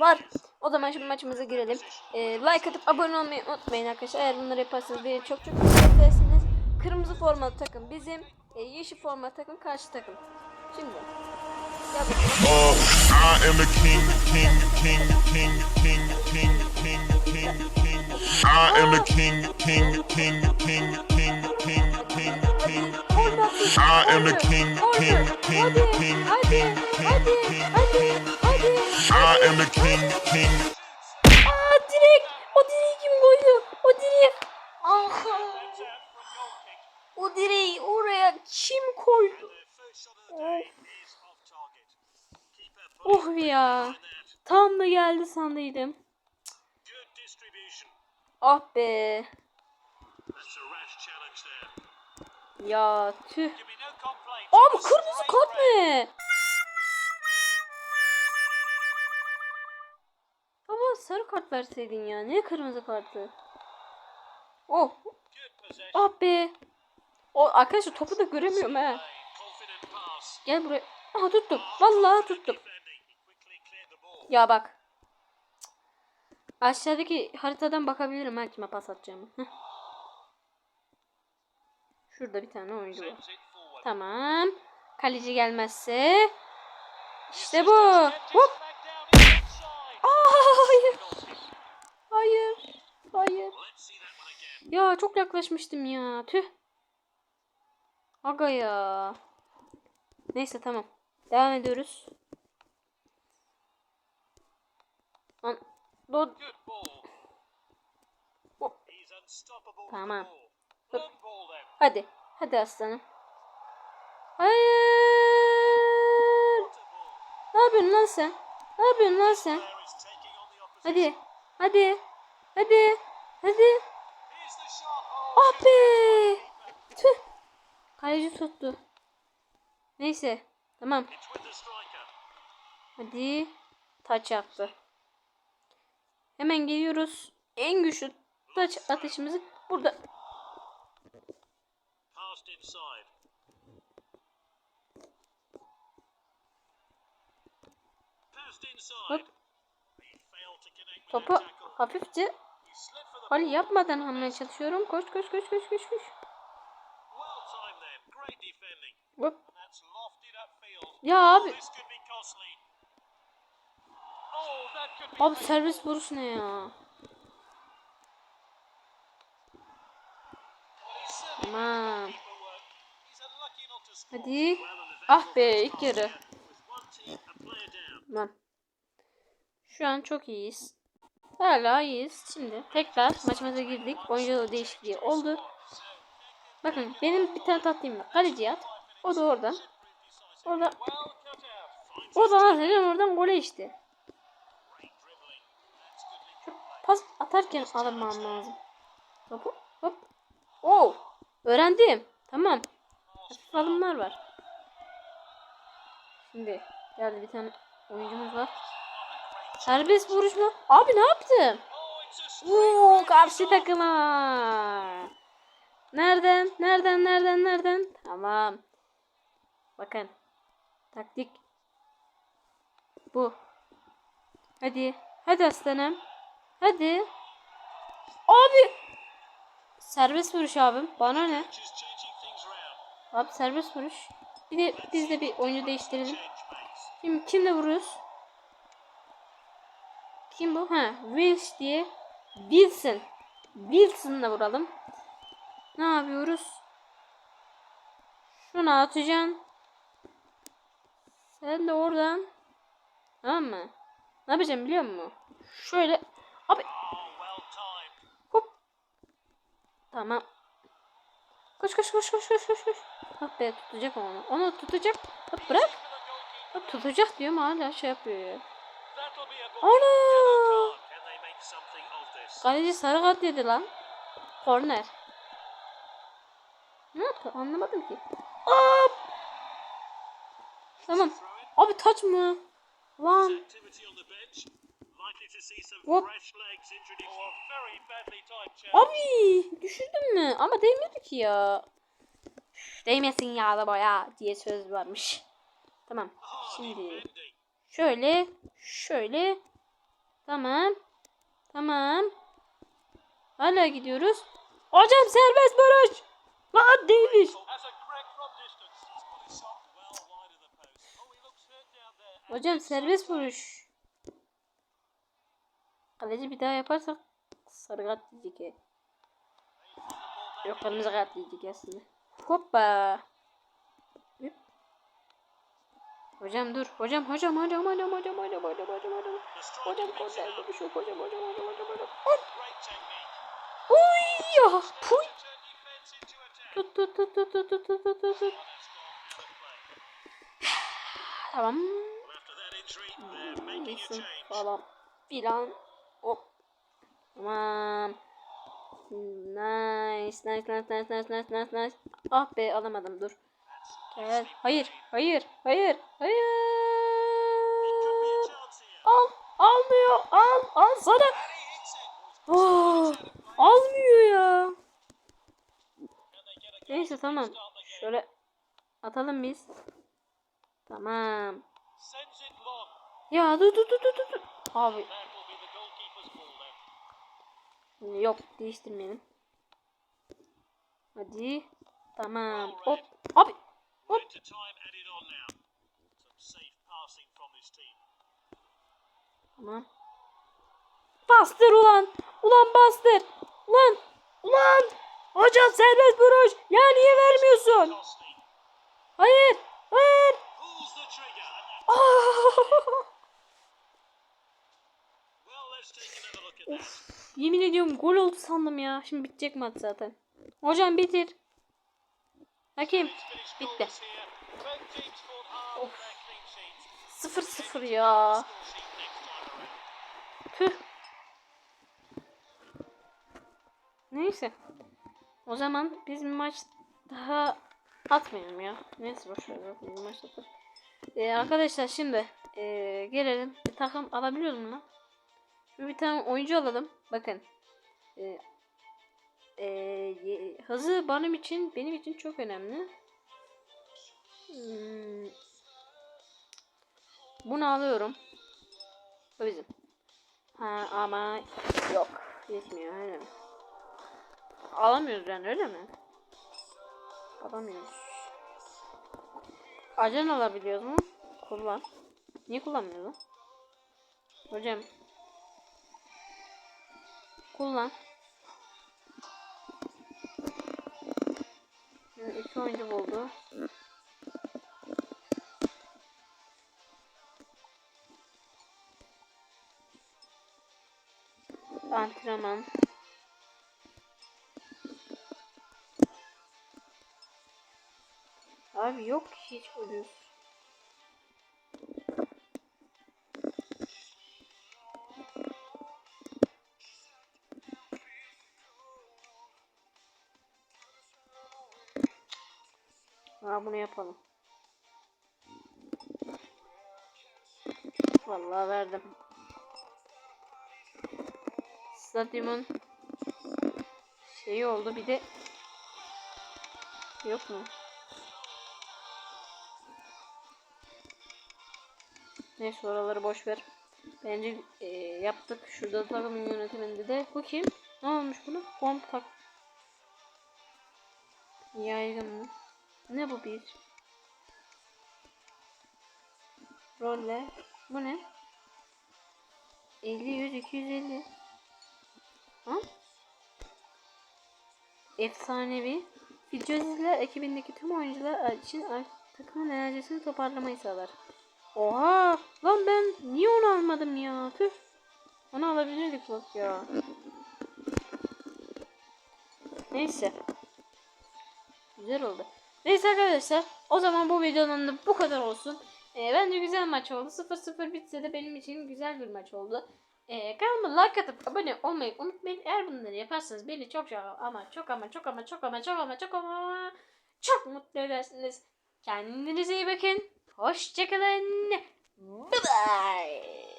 var. O zaman şimdi maçımıza girelim. Ee, like atıp abone olmayı unutmayın arkadaşlar. Eğer bunları yaparsanız beni çok çok mutlu. Kırmızı formalı takım bizim. E, yeşil formalı takım karşı takım. Şimdi. Uh, I am the king, king, king, king, king, king, king, king, king. I am the king, king, king, king, king, king, king, king. I am the king, king, king, king, king, king, king, king. I am the king, king. Aa direkt. O direği kim koydu? O direği. Ah. O direği oraya kim koydu? Of. Oh ya. Tam da geldi sandıydım. Ah be. Ya tüh. Abi kırmızı kart ne? Kart verseydin ya. Ne kırmızı kartı? Oh. Ah be. O arkadaşlar topu da göremiyorum ha. Gel buraya. Aha tuttum. Vallahi tuttum. Ya bak. Aşağıdaki haritadan bakabilirim ha kime pas atacağımı. Şurada bir tane oyuncu var. Tamam. Kaleci gelmezse. İşte bu. Hop. Hayır. Hayır. Hayır. Ya çok yaklaşmıştım ya. Tüh. Aga ya. Neyse tamam. Devam ediyoruz. Lan, Do. Tamam. Hop. Hadi. Hadi aslanım. Hayır. Ne yapıyorsun lan sen? Ne yapıyorsun lan sen? Hadi. Hadi. Hadi. Hadi. Ah be. Tüh. Kaleci tuttu. Neyse. Tamam. Hadi. Taç yaptı. Hemen geliyoruz. En güçlü taç atışımızı burada. Hop. Topu hafifçe hal yapmadan almaya çalışıyorum. Koş koş koş koş koş koş. Hop. Ya abi. Abi servis vuruş ne ya? Tamam. Hadi. Ah be ilk yarı. Tamam. Şu an çok iyiyiz. Hala iyiyiz. Şimdi tekrar maçımıza girdik. Oyuncu değişikliği oldu. Bakın benim bir tane tatlıyım var. Kaleci at. O da oradan. Orada. O da atacağım oradan gole işte. Pas atarken almam lazım. Hop hop. Oh. Öğrendim. Tamam. Hafif alımlar var. Şimdi geldi bir tane oyuncumuz var. Serbest vuruş mu? Abi ne yaptım? Oo, karşı takıma. Nereden? Nereden? Nereden? Nereden? Tamam. Bakın. Taktik. Bu. Hadi. Hadi aslanım. Hadi. Abi. Serbest vuruş abim. Bana ne? Abi serbest vuruş. Bir de biz de bir oyuncu değiştirelim. Şimdi kimle vuruyoruz? Kim bu? Ha, Wills diye. Wilson. Wilson'la vuralım. Ne yapıyoruz? Şunu atacaksın. Sen de oradan. Tamam mı? Ne yapacağım biliyor musun? Şöyle. Abi. Hop. Tamam. Koş koş koş koş koş koş koş. Ah be tutacak onu. Onu tutacak. Hop bırak. Hop tutacak diyorum hala şey yapıyor ya. Ana! Kaleci sarı kart yedi lan. Korner. Ne yaptı? Anlamadım ki. Hop! Tamam. Abi taç mı? Lan. Hop. Abi düşürdün mü? Ama değmedi ki ya. Üf, Değmesin ya ya diye söz varmış. Tamam. Şimdi Şöyle, şöyle. Tamam. Tamam. Hala gidiyoruz. Hocam serbest baraj. Lan değilmiş. Hocam serbest vuruş. Kaleci bir daha yaparsak sarı kart diyecek. Yok kırmızı kart diyecek aslında. Hoppa. Hocam dur. Hocam hocam hocam hocam hocam hocam hocam hocam hocam. Hocam korner vuruş yok hocam hocam hocam hocam hocam. Uy ya. Puy. Tut tut tut tut tut tut tut tut tut. Tamam. Neyse falan filan. Hop. Tamam. Nice, nice, nice, nice, nice, nice, nice. Ah be alamadım dur. Evet. Hayır, hayır, hayır, hayır. Al, almıyor, al, al sana. Oh, almıyor ya. Neyse tamam. Şöyle atalım biz. Tamam. Ya dur dur dur dur dur. Abi. Yok değiştirmeyelim. Hadi. Tamam. Hop. Ulan. Bastır ulan. Ulan bastır. Ulan. Ulan. Hocam serbest vuruş. Ya niye vermiyorsun? Hayır. Hayır. of, yemin ediyorum gol oldu sandım ya. Şimdi bitecek maç zaten. Hocam bitir. Hakim. Bitti. 0-0 ya. Tüh. Neyse. O zaman biz bir maç daha atmayalım ya. Neyse boş ver. zaten Bir maç atar. Ee, arkadaşlar şimdi ee, gelelim. Bir takım alabiliyoruz mu? Şimdi bir tane oyuncu alalım. Bakın. Ee, ee, hızı benim için benim için çok önemli. Hmm. Bunu alıyorum. Bu bizim. Ha ama yok. Yetmiyor öyle mi? Alamıyoruz yani öyle mi? Alamıyoruz. Ajan alabiliyoruz mu? Kullan. Niye kullanmıyoruz lan? Hocam. Kullan. Şimdi iki oyuncu buldu. Antrenman. Abi yok hiç uyuz. Ha bunu yapalım. Vallahi verdim. Stadyumun şeyi oldu bir de yok mu? Neyse oraları boş ver. Bence e, yaptık. Şurada takımın yönetiminde de. Bu kim? Ne olmuş bunu? Kompak. Yaygın mı? Ne bu bir? Rolle. Bu ne? 50, 100, 250. Ha? Efsanevi. Videozizler ekibindeki tüm oyuncular için takımın enerjisini toparlamayı sağlar. Oha! Lan ben niye onu almadım ya? Tüh. Onu alabilirdik bak ya. Neyse. Güzel oldu. Neyse arkadaşlar. O zaman bu videonun da bu kadar olsun. Ee, bence güzel maç oldu. 0-0 bitse de benim için güzel bir maç oldu. Ee, kanalıma like atıp abone olmayı unutmayın. Eğer bunları yaparsanız beni çok çok ama çok ama çok ama çok ama çok ama çok ama çok mutlu edersiniz. Kendinize iyi bakın. Hoşçakalın. Bye bye.